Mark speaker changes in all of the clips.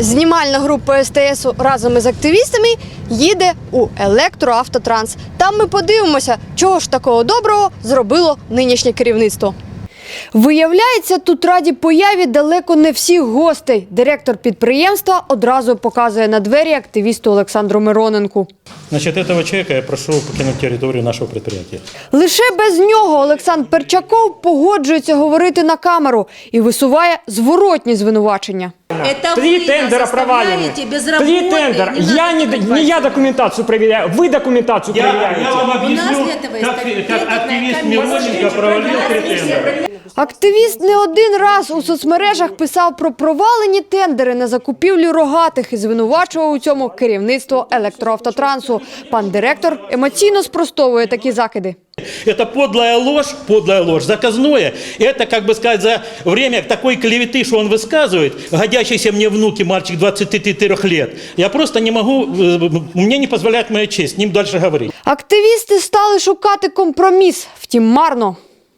Speaker 1: Знімальна група СТС разом із активістами їде у електроавтотранс. Там ми подивимося, чого ж такого доброго зробило нинішнє керівництво. Виявляється, тут раді появі далеко не всіх гостей. Директор підприємства одразу показує на двері активісту Олександру Мироненку.
Speaker 2: Значит, этого человека я прошу покинуть территорию нашего предприятия.
Speaker 1: Лише без нього Олександр Перчаков погоджується говорити на камеру і висуває зворотні звинувачення.
Speaker 3: Это
Speaker 4: Три
Speaker 3: вы
Speaker 4: тендера
Speaker 3: нас
Speaker 4: провалены.
Speaker 3: оставляете без работы.
Speaker 4: Три тендера.
Speaker 3: не
Speaker 4: Я
Speaker 3: надо
Speaker 4: не,
Speaker 3: так
Speaker 4: не я
Speaker 3: бывать.
Speaker 4: документацию проверяю, вы документацию проверяете.
Speaker 3: объясню, для этого есть
Speaker 2: как,
Speaker 3: такая
Speaker 2: как
Speaker 3: тендерная
Speaker 2: активист
Speaker 3: комиссия.
Speaker 2: Мироненко провалил три тендера.
Speaker 1: Активіст не один раз у соцмережах писав про провалені тендери на закупівлю рогатих і звинувачував у цьому керівництво електроавтотрансу. Пан директор емоційно спростовує такі закиди.
Speaker 2: Это подлая ложь, подлая ложь, заказное. Это, как бы сказать, за время такой клеветы, что он высказывает, годящийся мне внуки, мальчик 23 лет, я просто не могу, э, мне не позволяет моя честь с ним дальше говорить.
Speaker 1: Активісти стали шукати компроміс, втім марно.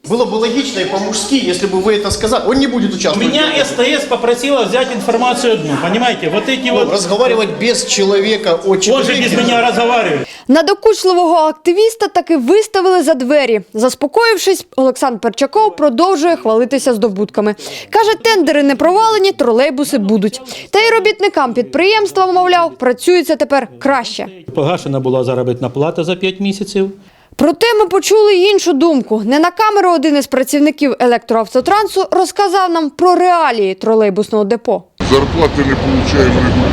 Speaker 5: Было бы логично и по-мужски, если бы вы это сказали. Он не будет участвовать.
Speaker 2: Меня СТС попросила взять информацию одну, понимаете? Вот эти
Speaker 5: Ну,
Speaker 2: вот,
Speaker 5: разговаривать без человека о
Speaker 2: он же
Speaker 5: человеке.
Speaker 2: без меня разговаривает.
Speaker 1: Надокучливого активіста таки виставили за двері. Заспокоївшись, Олександр Перчаков продовжує хвалитися здобутками. Каже, тендери не провалені, тролейбуси будуть. Та й робітникам підприємства, мовляв, працюється тепер краще.
Speaker 2: Погашена була заробітна плата за 5 місяців.
Speaker 1: Проте ми почули іншу думку. Не на камеру один із працівників електроавтотрансу розказав нам про реалії тролейбусного депо.
Speaker 6: Зарплаты не регулярно.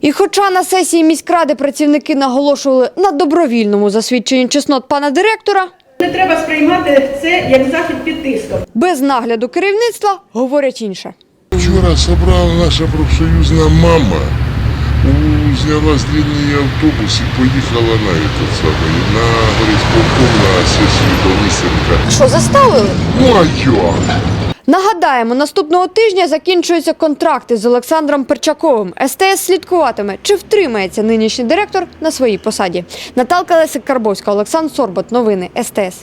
Speaker 1: І хоча на сесії міськради працівники наголошували на добровільному засвідченні чеснот пана директора,
Speaker 7: Не треба сприймати це як захід під тиском.
Speaker 1: без нагляду керівництва говорять інше.
Speaker 6: Вчора собрала наша профсоюзна мама, у- зняла длинний автобус і поїхала на этот самый, на горисполком на сесію до Лисенка.
Speaker 1: Що заставили?
Speaker 6: Ну а як?
Speaker 1: Нагадаємо, наступного тижня закінчуються контракти з Олександром Перчаковим. СТС слідкуватиме, чи втримається нинішній директор на своїй посаді. Наталка Лесик Карбовська, Олександр Сорбот. Новини СТС.